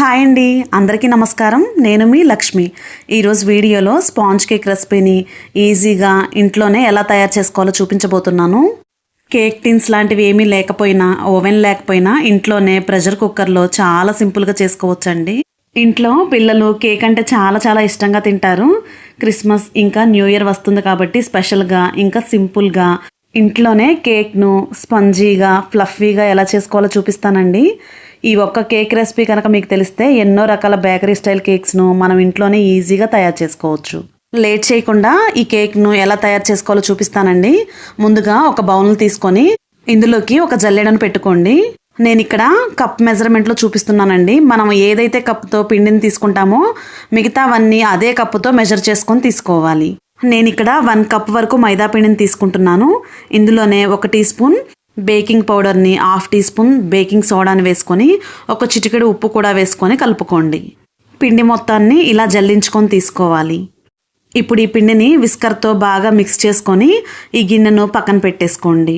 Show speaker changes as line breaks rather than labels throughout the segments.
Hi అండి. అందరికీ నమస్కారం. నేను మీ లక్ష్మి. ఈరోజు వీడియోలో స్పాంజ్ కేక్ రెసిపీని ఈజీగా ఇంట్లోనే ఎలా తయారు చేసుకోవాలో చూపించబోతున్నాను. కేక్ టిన్స్ లాంటివి ఏమీ లేకపోయినా ఓవెన్ లేకపోయినా ఇంట్లోనే ప్రెషర్ కుక్కర్లో చాలా సింపుల్గా చేసుకోవచ్చండి. ఇంట్లో పిల్లలు కేక్ అంటే చాలా చాలా ఇష్టంగా తింటారు. క్రిస్మస్ ఇంకా న్యూ ఇయర్ వస్తుంది కాబట్టి స్పెషల్గా ఇంకా సింపుల్గా ఇంట్లోనే కేక్ను స్పంజీగా ఫ్లఫీగా ఎలా చేసుకోవాలో చూపిస్తానండి. ఈ ఒక్క కేక్ రెసిపీ కనుక మీకు తెలిస్తే ఎన్నో రకాల బేకరీ స్టైల్ కేక్స్ను మనం ఇంట్లోనే ఈజీగా తయారు చేసుకోవచ్చు. లేట్ చేయకుండా ఈ కేక్ను ఎలా తయారు చేసుకోవాలో చూపిస్తానండి. ముందుగా ఒక బౌల్ తీసుకొని ఇందులోకి ఒక జల్లెడను పెట్టుకోండి. నేను ఇక్కడ కప్ మెజర్మెంట్లో చూపిస్తున్నానండి. మనం ఏదైతే కప్తో పిండిని తీసుకుంటామో మిగతావన్నీ అదే కప్పుతో మెజర్ చేసుకొని తీసుకోవాలి. నేను ఇక్కడ వన్ కప్ వరకు మైదా పిండిని తీసుకుంటున్నాను. ఇందులోనే ఒక టీ స్పూన్ బేకింగ్ పౌడర్ని హాఫ్ టీ స్పూన్ బేకింగ్ సోడాని వేసుకొని ఒక చిటికెడు ఉప్పు కూడా వేసుకొని కలుపుకోండి. పిండి మొత్తాన్ని ఇలా జల్లించుకొని తీసుకోవాలి. ఇప్పుడు ఈ పిండిని విస్కర్తో బాగా మిక్స్ చేసుకొని ఈ గిన్నెను పక్కన పెట్టేసుకోండి.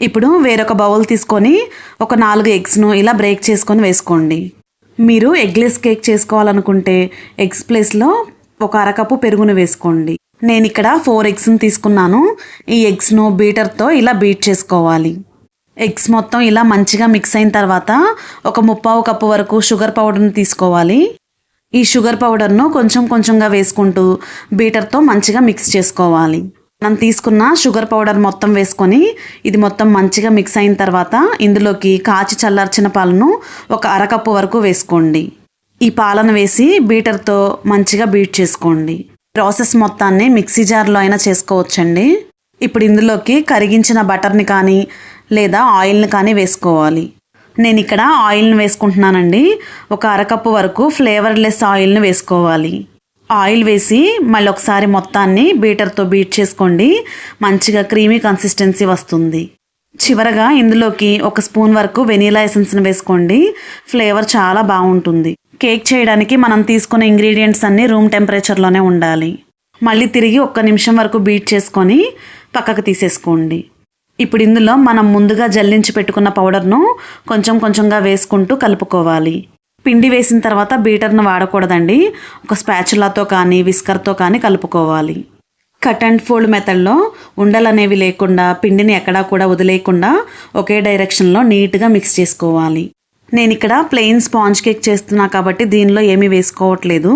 ఇప్పుడు వేరొక బౌల్ తీసుకొని ఒక నాలుగు ఎగ్స్ను ఇలా బ్రేక్ చేసుకొని వేసుకోండి. మీరు ఎగ్లెస్ కేక్ చేసుకోవాలనుకుంటే ఎగ్స్ ప్లేస్లో ఒక అరకప్పు పెరుగును వేసుకోండి. నేను ఇక్కడ ఫోర్ ఎగ్స్ని తీసుకున్నాను. ఈ ఎగ్స్ను బీటర్తో ఇలా బీట్ చేసుకోవాలి. ఎగ్స్ మొత్తం ఇలా మంచిగా మిక్స్ అయిన తర్వాత ఒక ముప్పావు కప్పు వరకు షుగర్ పౌడర్ని తీసుకోవాలి. ఈ షుగర్ పౌడర్ను కొంచెం కొంచెంగా వేసుకుంటూ బీటర్తో మంచిగా మిక్స్ చేసుకోవాలి. మనం తీసుకున్న షుగర్ పౌడర్ మొత్తం వేసుకొని ఇది మొత్తం మంచిగా మిక్స్ అయిన తర్వాత ఇందులోకి కాచి చల్లార్చిన పాలను ఒక అరకప్పు వరకు వేసుకోండి. ఈ పాలను వేసి బీటర్తో మంచిగా బీట్ చేసుకోండి. ప్రాసెస్ మొత్తాన్ని మిక్సీ జార్లో అయినా చేసుకోవచ్చండి. ఇప్పుడు ఇందులోకి కరిగించిన బటర్ని కానీ లేదా ఆయిల్ని కానీ వేసుకోవాలి. నేను ఇక్కడ ఆయిల్ని వేసుకుంటున్నానండి. ఒక అరకప్పు వరకు ఫ్లేవర్లెస్ ఆయిల్ని వేసుకోవాలి. ఆయిల్ వేసి మళ్ళీ ఒకసారి మొత్తాన్ని బీటర్తో బీట్ చేసుకోండి. మంచిగా క్రీమీ కన్సిస్టెన్సీ వస్తుంది. చివరగా ఇందులోకి ఒక స్పూన్ వరకు వెనీలా ఎసెన్స్ని వేసుకోండి. ఫ్లేవర్ చాలా బాగుంటుంది. కేక్ చేయడానికి మనం తీసుకున్న ఇంగ్రీడియంట్స్ అన్నీ రూమ్ టెంపరేచర్లోనే ఉండాలి. మళ్ళీ తిరిగి ఒక్క నిమిషం వరకు బీట్ చేసుకొని పక్కకు తీసేసుకోండి. ఇప్పుడు ఇందులో మనం ముందుగా జల్లించి పెట్టుకున్న పౌడర్ను కొంచెం కొంచెంగా వేసుకుంటూ కలుపుకోవాలి. పిండి వేసిన తర్వాత బీటర్ను వాడకూడదండి. ఒక స్పాచులాతో కానీ విస్కర్తో కానీ కలుపుకోవాలి. కట్ అండ్ ఫోల్డ్ మెథడ్లో ఉండలు అనేవి లేకుండా పిండిని ఎక్కడా కూడా వదిలేయకుండా ఒకే డైరెక్షన్లో నీట్గా మిక్స్ చేసుకోవాలి. నేను ఇక్కడ ప్లెయిన్ స్పాంజ్ కేక్ చేస్తున్నా కాబట్టి దీనిలో ఏమీ వేసుకోవట్లేదు.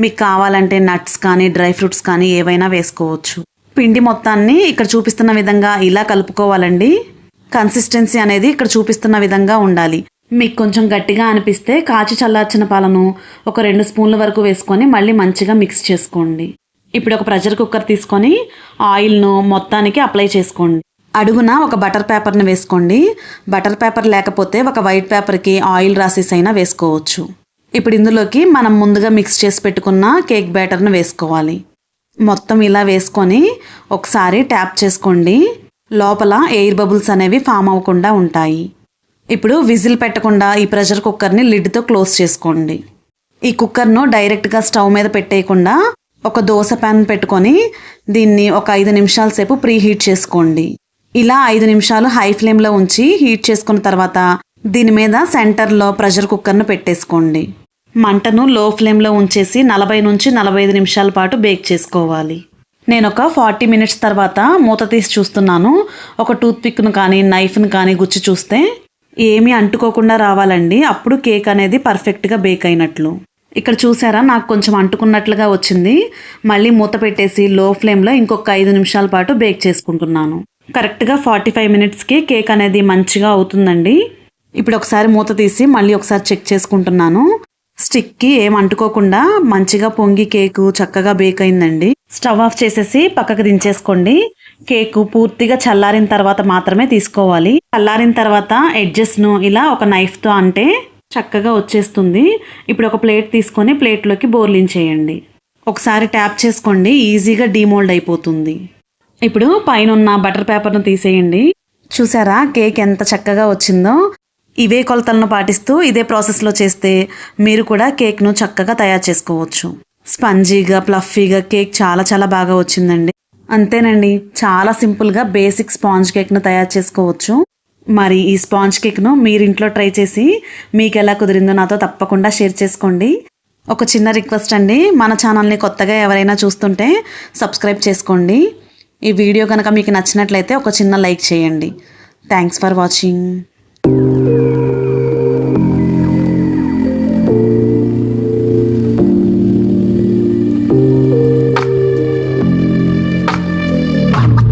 మీకు కావాలంటే నట్స్ కానీ డ్రై ఫ్రూట్స్ కానీ ఏవైనా వేసుకోవచ్చు. పిండి మొత్తాన్ని ఇక్కడ చూపిస్తున్న విధంగా ఇలా కలుపుకోవాలండి. కన్సిస్టెన్సీ అనేది ఇక్కడ చూపిస్తున్న విధంగా ఉండాలి. మీకు కొంచెం గట్టిగా అనిపిస్తే కాచి చల్లార్చిన పాలను ఒక రెండు స్పూన్ల వరకు వేసుకొని మళ్ళీ మంచిగా మిక్స్ చేసుకోండి. ఇప్పుడు ఒక ప్రెషర్ కుక్కర్ తీసుకొని ఆయిల్ను మొత్తానికి అప్లై చేసుకోండి. అడుగున ఒక బటర్ పేపర్ని వేసుకోండి. బటర్ పేపర్ లేకపోతే ఒక వైట్ పేపర్కి ఆయిల్ రాసేసి అయినా వేసుకోవచ్చు. ఇప్పుడు ఇందులోకి మనం ముందుగా మిక్స్ చేసి పెట్టుకున్న కేక్ బ్యాటర్ను వేసుకోవాలి. మొత్తం ఇలా వేసుకొని ఒకసారి ట్యాప్ చేసుకోండి. లోపల ఎయిర్ బబుల్స్ అనేవి ఫామ్ అవ్వకుండా ఉంటాయి. ఇప్పుడు విజిల్ పెట్టకుండా ఈ ప్రెషర్ కుక్కర్ని లిడ్తో క్లోజ్ చేసుకోండి. ఈ కుక్కర్ను డైరెక్ట్గా స్టవ్ మీద పెట్టేయకుండా ఒక దోశ ప్యాన్ పెట్టుకొని దీన్ని ఒక ఐదు నిమిషాల సేపు ప్రీ హీట్ చేసుకోండి. ఇలా ఐదు నిమిషాలు హై ఫ్లేమ్లో ఉంచి హీట్ చేసుకున్న తర్వాత దీని మీద సెంటర్లో ప్రెషర్ కుక్కర్ను పెట్టేసుకోండి. మంటను లో ఫ్లేమ్లో ఉంచేసి నలభై నుంచి నలభై ఐదు నిమిషాల పాటు బేక్ చేసుకోవాలి. నేను ఒక ఫార్టీ మినిట్స్ తర్వాత మూత తీసి చూస్తున్నాను. ఒక టూత్పిక్ను కానీ నైఫ్ను కానీ గుచ్చి చూస్తే ఏమీ అంటుకోకుండా రావాలండి. అప్పుడు కేక్ అనేది పర్ఫెక్ట్గా బేక్ అయినట్లు. ఇక్కడ చూసారా? నాకు కొంచెం అంటుకున్నట్లుగా వచ్చింది. మళ్ళీ మూత పెట్టేసి లో ఫ్లేమ్లో ఇంకొక ఐదు నిమిషాల పాటు బేక్ చేసుకుంటున్నాను. కరెక్ట్గా ఫార్టీ ఫైవ్ మినిట్స్కి కేక్ అనేది మంచిగా అవుతుందండి. ఇప్పుడు ఒకసారి మూత తీసి మళ్ళీ ఒకసారి చెక్ చేసుకుంటున్నాను. స్టిక్కి ఏం అంటుకోకుండా మంచిగా పొంగి కేకు చక్కగా బేక్ అయిందండి. స్టవ్ ఆఫ్ చేసేసి పక్కకు దించేసుకోండి. కేకు పూర్తిగా చల్లారిన తర్వాత మాత్రమే తీసుకోవాలి. చల్లారిన తర్వాత ఎడ్జెస్ను ఇలా ఒక నైఫ్తో అంటే చక్కగా వచ్చేస్తుంది. ఇప్పుడు ఒక ప్లేట్ తీసుకొని ప్లేట్లోకి బోర్లించేయండి ఒకసారి ట్యాప్ చేసుకోండి. ఈజీగా డీమోల్డ్ అయిపోతుంది. ఇప్పుడు పైన ఉన్న బటర్ పేపర్ను తీసేయండి. చూసారా? కేక్ ఎంత చక్కగా వచ్చిందో. ఇవే కొలతలను పాటిస్తూ ఇదే ప్రాసెస్లో చేస్తే మీరు కూడా కేక్ను చక్కగా తయారు చేసుకోవచ్చు. స్పంజీగా ప్లఫీగా కేక్ చాలా చాలా బాగా వచ్చిందండి. అంతేనండి చాలా సింపుల్గా బేసిక్ స్పాంజ్ కేక్ను తయారు చేసుకోవచ్చు. మరి ఈ స్పాంజ్ కేక్ను మీరు ఇంట్లో ట్రై చేసి మీకు ఎలా కుదిరిందో నాతో తప్పకుండా షేర్ చేసుకోండి. ఒక చిన్న రిక్వెస్ట్ అండి మన ఛానల్ని కొత్తగా ఎవరైనా చూస్తుంటే సబ్స్క్రైబ్ చేసుకోండి. ఈ వీడియో కనుక మీకు నచ్చినట్లయితే ఒక చిన్న లైక్ చేయండి. Thanks for watching.